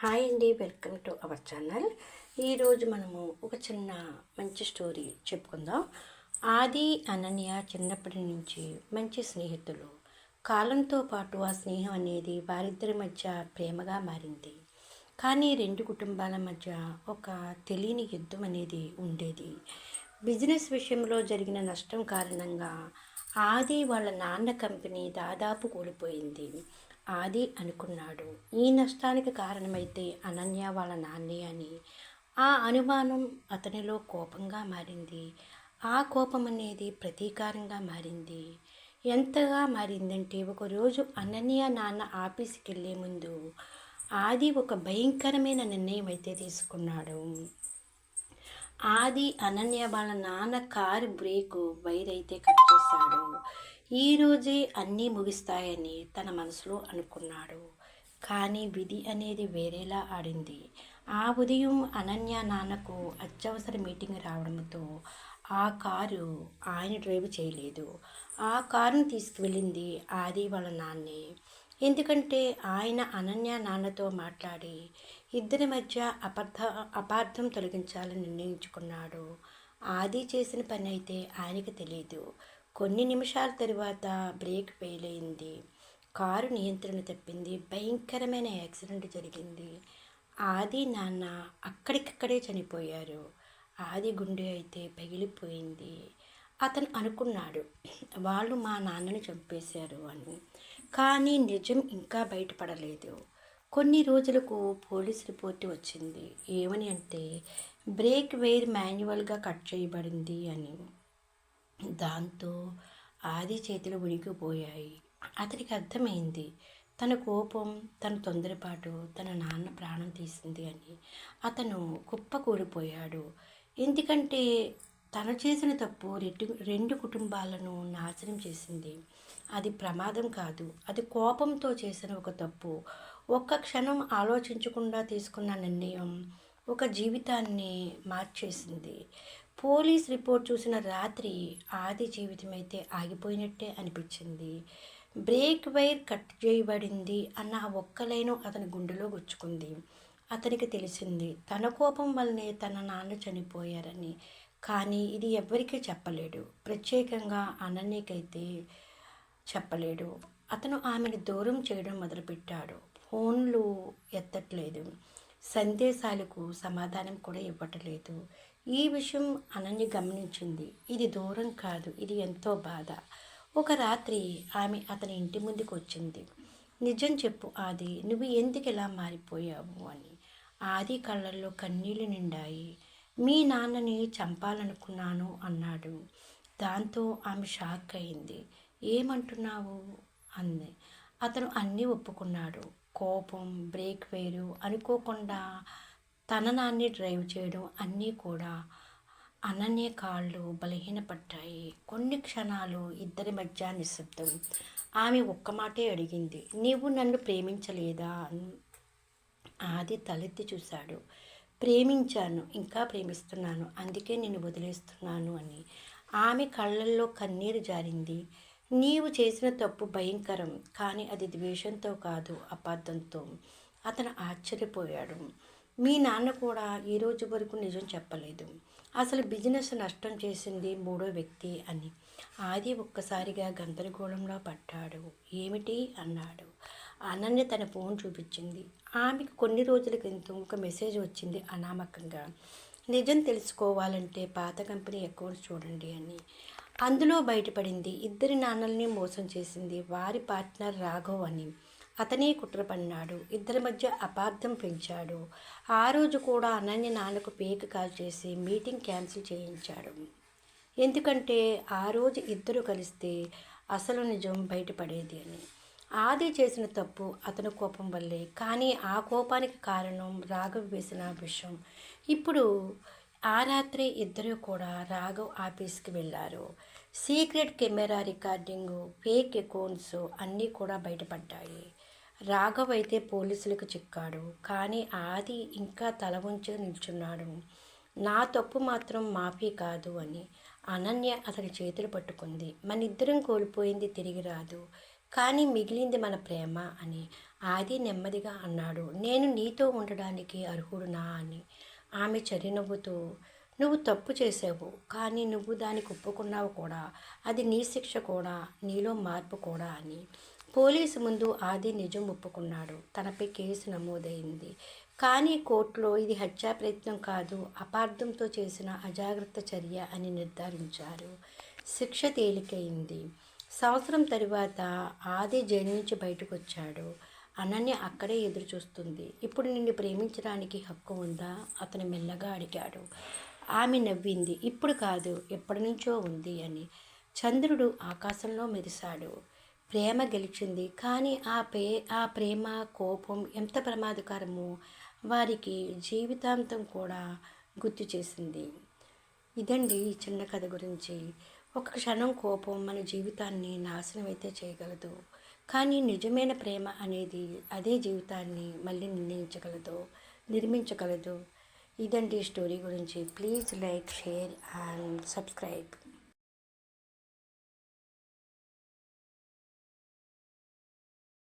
Hi అండి welcome to our channel. ఈరోజు మనము ఒక చిన్న మంచి స్టోరీ చెప్పుకుందాం. ఆది అనన్య చిన్నప్పటి నుంచి మంచి స్నేహితులు. కాలంతో పాటు ఆ స్నేహం అనేది వారిద్దరి మధ్య ప్రేమగా మారింది. కానీ రెండు కుటుంబాల మధ్య ఒక తెలియని యుద్ధం అనేది ఉండేది. బిజినెస్ విషయంలో జరిగిన నష్టం కారణంగా ఆది వాళ్ళ నాన్న కంపెనీ దాదాపు కోల్పోయింది. ఆది అనుకున్నాడు. ఈ నష్టానికి కారణమైతే అనన్య వాళ్ళ నాన్నే అని. ఆ అనుమానం అతనిలో కోపంగా మారింది. ఆ కోపం అనేది ప్రతీకారంగా మారింది. ఎంతగా మారిందంటే ఒకరోజు అనన్య నాన్న ఆఫీస్కి వెళ్ళే ముందు ఆది ఒక భయంకరమైన నిర్ణయం అయితే తీసుకున్నాడు. ఆది అనన్య వాళ్ళ నాన్న కారు బ్రేకు వైర్ అయితే కట్ చేశాడు. ఈ రోజే అన్నీ ముగిస్తాయని తన మనసులో అనుకున్నాడు. కానీ విధి అనేది వేరేలా ఆడింది. ఆ ఉదయం అనన్య నాన్నకు అత్యవసర మీటింగ్ రావడంతో ఆ కారు ఆయన డ్రైవ్ చేయలేదు. ఆ కారును తీసుకువెళ్ళింది ఆది వాళ్ళ నాన్నే. ఎందుకంటే ఆయన అనన్య నాన్నతో మాట్లాడి ఇద్దరి మధ్య అపార్థ అపార్థం తొలగించాలని నిర్ణయించుకున్నాడు. ఆది చేసిన పని అయితే ఆయనకి తెలియదు కొన్ని నిమిషాల తరువాత బ్రేక్ ఫెయిల్ అయింది. కారు నియంత్రణ తప్పింది. భయంకరమైన యాక్సిడెంట్ జరిగింది. ఆది నాన్న అక్కడికక్కడే చనిపోయారు. ఆది గుండె అయితే పగిలిపోయింది. అతను అనుకున్నాడు వాళ్ళు మా నాన్నని చంపేశారు అని. కానీ నిజం ఇంకా బయటపడలేదు. కొన్ని రోజులకు పోలీస్ రిపోర్ట్ వచ్చింది. ఏమని అంటే బ్రేక్ వైర్ మాన్యువల్గా కట్ చేయబడింది అని. దాంతో ఆది చేతులు ఉనికిపోయాయి అతనికి అర్థమైంది తన కోపం తన తొందరపాటు తన నాన్న ప్రాణం తీసింది అని. అతను కుప్ప కూలిపోయాడు ఎందుకంటే తను చేసిన తప్పు రెండు రెండు కుటుంబాలను నాశనం చేసింది. అది ప్రమాదం కాదు అది కోపంతో చేసిన ఒక తప్పు. ఒక్క క్షణం ఆలోచించకుండా తీసుకున్న నిర్ణయం ఒక జీవితాన్ని మార్చేసింది. పోలీస్ రిపోర్ట్ చూసిన రాత్రి ఆది జీవితం అయితే ఆగిపోయినట్టే అనిపించింది. బ్రేక్ వైర్ కట్ చేయబడింది అన్న ఆ ఒక్క లైను అతని గుండెలో గుచ్చుకుంది. అతనికి తెలిసింది తన కోపం వల్లనే తన నాన్న చనిపోయారని. కానీ ఇది ఎవ్వరికీ చెప్పలేడు ప్రత్యేకంగా అనన్యకైతే చెప్పలేడు అతను ఆమెను దూరం చేయడం మొదలుపెట్టాడు. ఫోన్లు ఎత్తట్లేదు. సందేశాలకు సమాధానం కూడా ఇవ్వటలేదు. ఈ విషయం అనన్య గమనించింది. ఇది దూరం కాదు. ఇది ఎంతో బాధ. ఒక రాత్రి ఆమె అతని ఇంటి ముందుకు వచ్చింది. నిజం చెప్పు ఆది. నువ్వు ఎందుకు ఇలా మారిపోయావు? అని. ఆది కళ్ళల్లో కన్నీళ్ళు నిండాయి. మీ నాన్నని చంపాలనుకున్నాను అన్నాడు. దాంతో ఆమె షాక్ అయింది. ఏమంటున్నావు? అంది. అతను అన్నీ ఒప్పుకున్నాడు. కోపం బ్రేక్ వేరు అనుకోకుండా తననాన్ని డ్రైవ్ చేయడం అన్నీ కూడా అనన్య కాళ్ళు బలహీనపడ్డాయి. కొన్ని క్షణాలు ఇద్దరి మధ్య నిశ్శబ్దం. ఆమె ఒక్క మాటే అడిగింది నీవు నన్ను ప్రేమించలేదా? ఆది తలెత్తి చూశాడు. ప్రేమించాను ఇంకా ప్రేమిస్తున్నాను అందుకే నేను వదిలేస్తున్నాను అని. ఆమె కళ్ళల్లో కన్నీరు జారింది. నీవు చేసిన తప్పు భయంకరం కానీ అది ద్వేషంతో కాదు అపార్థంతో. అతను ఆశ్చర్యపోయాడు. మీ నాన్న కూడా ఈ రోజు వరకు నిజం చెప్పలేదు. అసలు బిజినెస్ నష్టం చేసింది మూడో వ్యక్తి అని. ఆది ఒక్కసారిగా గందరగోళంలో పడ్డాడు. ఏమిటి? అన్నాడు. అనన్య తన ఫోన్ చూపించింది. ఆమెకు కొన్ని రోజుల క్రితం ఒక మెసేజ్ వచ్చింది అనామకంగా. నిజం తెలుసుకోవాలంటే పాత కంపెనీ అకౌంట్స్ చూడండి అని. అందులో బయటపడింది ఇద్దరి నాన్నల్ని మోసం చేసింది వారి పార్ట్నర్ రాఘవ్ అని. అతనే కుట్ర పన్నాడు. ఇద్దరి మధ్య అపార్థం పెంచాడు. ఆ రోజు కూడా అనన్య నాన్నకు పేక కాల్ చేసి మీటింగ్ క్యాన్సిల్ చేయించాడు. ఎందుకంటే ఆ రోజు ఇద్దరు కలిస్తే అసలు నిజం బయటపడేది అని. ఆది చేసిన తప్పు అతని కోపం వల్లే. కానీ ఆ కోపానికి కారణం రాఘవ్ వేసిన విషయం ఇప్పుడు ఆ రాత్రి ఇద్దరు కూడా రాఘవ్ ఆఫీస్కి వెళ్ళారు. Secret camera recording fake accounts అన్నీ కూడా బయటపడ్డాయి. రాఘవ్ అయితే పోలీసులకు చిక్కాడు. కానీ ఆది ఇంకా తల ఉంచి నిల్చున్నాడు. నా తప్పు మాత్రం మాఫీ కాదు అని అనన్య అతని చేతులు పట్టుకుంది. మన ఇద్దరం కోల్పోయింది తిరిగి రాదు. కానీ మిగిలింది మన ప్రేమ అని ఆది నెమ్మదిగా అన్నాడు. నేను నీతో ఉండడానికి అర్హుడునా అని ఆమె చరినవ్వుతూ నువ్వు తప్పు చేసావు కానీ నువ్వు దానికి ఒప్పుకున్నావు కూడా. అది నీ శిక్ష కూడా నీలో మార్పు కూడా అని. పోలీసు ముందు ఆది నిజం ఒప్పుకున్నాడు. తనపై కేసు నమోదైంది. కానీ కోర్టులో ఇది హత్యా ప్రయత్నం కాదు అపార్థంతో చేసిన అజాగ్రత్త చర్య అని నిర్ధారించారు. శిక్ష తేలికైంది. సంవత్సరం తరువాత ఆది జైలు నుంచి బయటకు వచ్చాడు అనన్య అక్కడే ఎదురు చూస్తుంది. ఇప్పుడు నిన్ను ప్రేమించడానికి హక్కు ఉందా? అతను మెల్లగా అడిగాడు. ఆమె నవ్వింది. ఇప్పుడు కాదు ఎప్పటి నుంచో ఉంది అని. చంద్రుడు ఆకాశంలో మెరిశాడు. ప్రేమ గెలిచింది. కానీ ఆ పే ఆ ప్రేమ కోపం ఎంత ప్రమాదకరమో వారికి జీవితాంతం కూడా గుర్తు చేసింది. ఇదండి ఈ చిన్న కథ గురించి. ఒక క్షణం కోపం మన జీవితాన్ని నాశనం అయితే చేయగలదు. కానీ నిజమైన ప్రేమ అనేది అదే జీవితాన్ని మళ్ళీ నిర్ణయించగలదు నిర్మించగలదు? ఇదండి స్టోరీ గురించి. Please like share and subscribe.